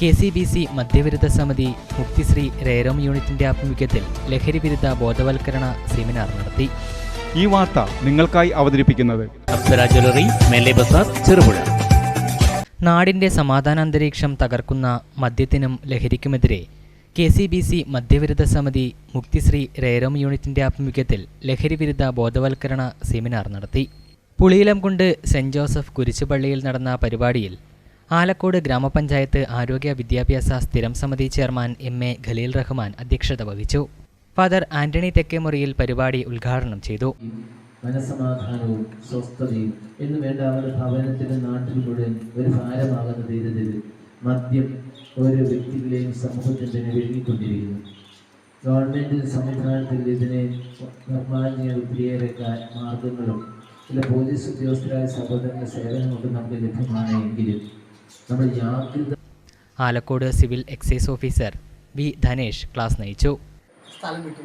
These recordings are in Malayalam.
കെ സി ബി സി മദ്യവിരുദ്ധ സമിതി മുക്തിശ്രീ രേരോം യൂണിറ്റിന്റെ ആഭിമുഖ്യത്തിൽ ലഹരി വിരുദ്ധ ബോധവൽക്കരണ സെമിനാർ നടത്തി. ഈ വാർത്ത നിങ്ങൾക്കായി അവതരിപ്പിക്കുന്നത് ചെറുപുഴ. നാടിന്റെ സമാധാനാന്തരീക്ഷം തകർക്കുന്ന മദ്യത്തിനും ലഹരിക്കുമെതിരെ കെ സി ബി സി മദ്യവിരുദ്ധ സമിതി മുക്തിശ്രീ രേരോം യൂണിറ്റിന്റെ ആഭിമുഖ്യത്തിൽ ലഹരി വിരുദ്ധ ബോധവൽക്കരണ സെമിനാർ നടത്തി. പുളിയിലംകുണ്ട് സെന്റ് ജോസഫ് കുരിശുപള്ളിയിൽ നടന്ന പരിപാടിയിൽ ആലക്കോട് ഗ്രാമപഞ്ചായത്ത് ആരോഗ്യ വിദ്യാഭ്യാസ സ്ഥിരം സമിതി chairman M A Khaleel Rahman അധ്യക്ഷത വഹിച്ചു. ഫാദർ ആന്റണി തെക്കേമുറിയിൽ പരിപാടി ഉദ്ഘാടനം ചെയ്തു. മനസമാധാനവും സ്വസ്ഥതയും എന്ന് വേണ്ട അവരുടെ ഭവനത്തിലും നാട്ടിൽ ഒരു ഭാരമാകുന്ന ധീരതയിൽ മദ്യം ഓരോ വ്യക്തികളെയും സമൂഹത്തിന്റെ വിഴുങ്ങിക്കൊണ്ടിരിക്കുന്നു. ഗവൺമെന്റ് സംവിധാനത്തിൽ ഇതിനെ നിർമ്മാണ ഒത്തിരിയേറെ മാർഗങ്ങളും ചില പോലീസ് ഉദ്യോഗസ്ഥരായ സഹോദരങ്ങളുടെ കൊണ്ട് നമുക്ക് ലഭ്യമാണ് എങ്കിലും Alakode civil excise officer V Dhanesh class നയിച്ചു. സ്ഥലം വിട്ടു.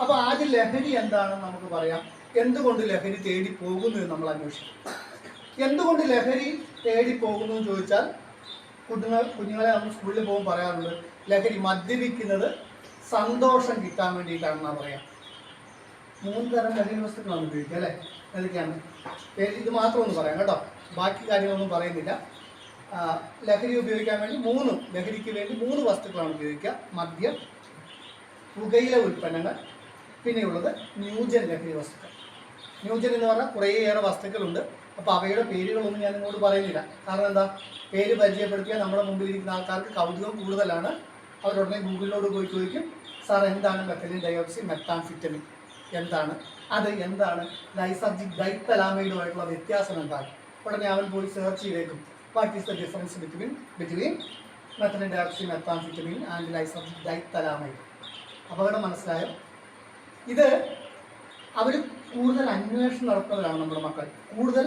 അപ്പോൾ ആദ്യം ലഹരി എന്താണെന്ന് നമുക്ക് പറയാം. എന്തുകൊണ്ട് ലഹരി തേടി പോകുന്നു എന്ന് നമ്മൾ അന്വേഷിക്കും. എന്തുകൊണ്ട് ലഹരി തേടി പോകുന്നു എന്ന് ചോദിച്ചാൽ കുഞ്ഞുങ്ങൾ കുഞ്ഞുങ്ങളെ നമ്മൾ സ്കൂളിൽ പോകുമ്പോൾ പറയാറുണ്ട് ലഹരി മദ്യപിക്കുന്നത് സന്തോഷം കിട്ടാൻ വേണ്ടിയിട്ടാണെന്നാണ് പറയാം. മൂന്ന് തരം ലഹരി വസ്തുക്കളാണ് ഉപയോഗിക്കുക അല്ലേ? ഏതൊക്കെയാണ് ഇത് മാത്രം ഒന്ന് പറയാം കേട്ടോ. ബാക്കി കാര്യങ്ങളൊന്നും പറയുന്നില്ല. ലഹരി ഉപയോഗിക്കാൻ വേണ്ടി മൂന്ന് ലഹരിക്ക് വേണ്ടി മൂന്ന് വസ്തുക്കളാണ് ഉപയോഗിക്കുക. മദ്യം പുകയില ഉൽപ്പന്നങ്ങൾ പിന്നെയുള്ളത് ന്യൂജൻ ലഹരി വസ്തുക്കൾ. ന്യൂജൻ എന്ന് പറഞ്ഞാൽ കുറേയേറെ വസ്തുക്കളുണ്ട്. അപ്പോൾ അവയുടെ പേരുകളൊന്നും ഞാൻ ഇങ്ങോട്ട് പറയുന്നില്ല. കാരണം എന്താ? പേര് പരിചയപ്പെടുത്തിയാൽ നമ്മുടെ മുമ്പിൽ ഇരിക്കുന്ന ആൾക്കാർക്ക് കൗതുകം കൂടുതലാണ്. അവരുടനെ ഗൂഗിളിലോട് പോയി ചോദിക്കും സാർ എന്താണ് മെത്തലിൻ ഡയോക്സി മെത്താംഫിറ്റമിൻ എന്താണ്? അത് എന്താണ്? ലൈസർജിക് ഡൈത്തലാമൈഡുമായിട്ടുള്ള വ്യത്യാസം എന്താണ്? ഉടനെ അവൻ പോയി സെർച്ച് ചെയ്തേക്കും. What is the difference between between methylene dioxin methamphetamine and lysergic diethylamide അപകടം മനസ്സിലായോ? ഇത് അവർ കൂടുതൽ അന്വേഷണം നടത്തുന്നവരാണ് നമ്മുടെ മക്കൾ. കൂടുതൽ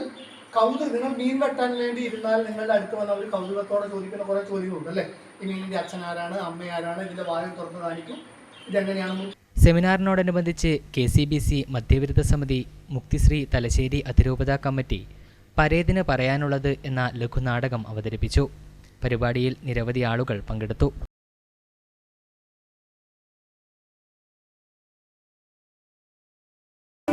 കൗതുക നിങ്ങൾ മീൻ വെട്ടാൻ വേണ്ടി ഇരുന്നാൽ നിങ്ങളുടെ അടുത്ത് വന്ന് അവർ കൗതുകത്തോടെ ചോദിക്കുന്ന കുറേ ചോദ്യങ്ങളുണ്ട് അല്ലേ? ഈ മീനിന്റെ അച്ഛൻ ആരാണ് അമ്മ ആരാണ് ഇതിന്റെ വായു തുറന്ന് കാണിക്കും. ഇതെങ്ങനെയാണ് സെമിനാറിനോടനുബന്ധിച്ച് കെ സി ബി സി മധ്യവിരുദ്ധ സമിതി മുക്തിശ്രീ തലശ്ശേരി അതിരൂപത കമ്മിറ്റി പരേതിന് പറയാനുള്ളത് എന്ന ലഘുനാടകം അവതരിപ്പിച്ചു. പരിപാടിയിൽ നിരവധി ആളുകൾ പങ്കെടുത്തു.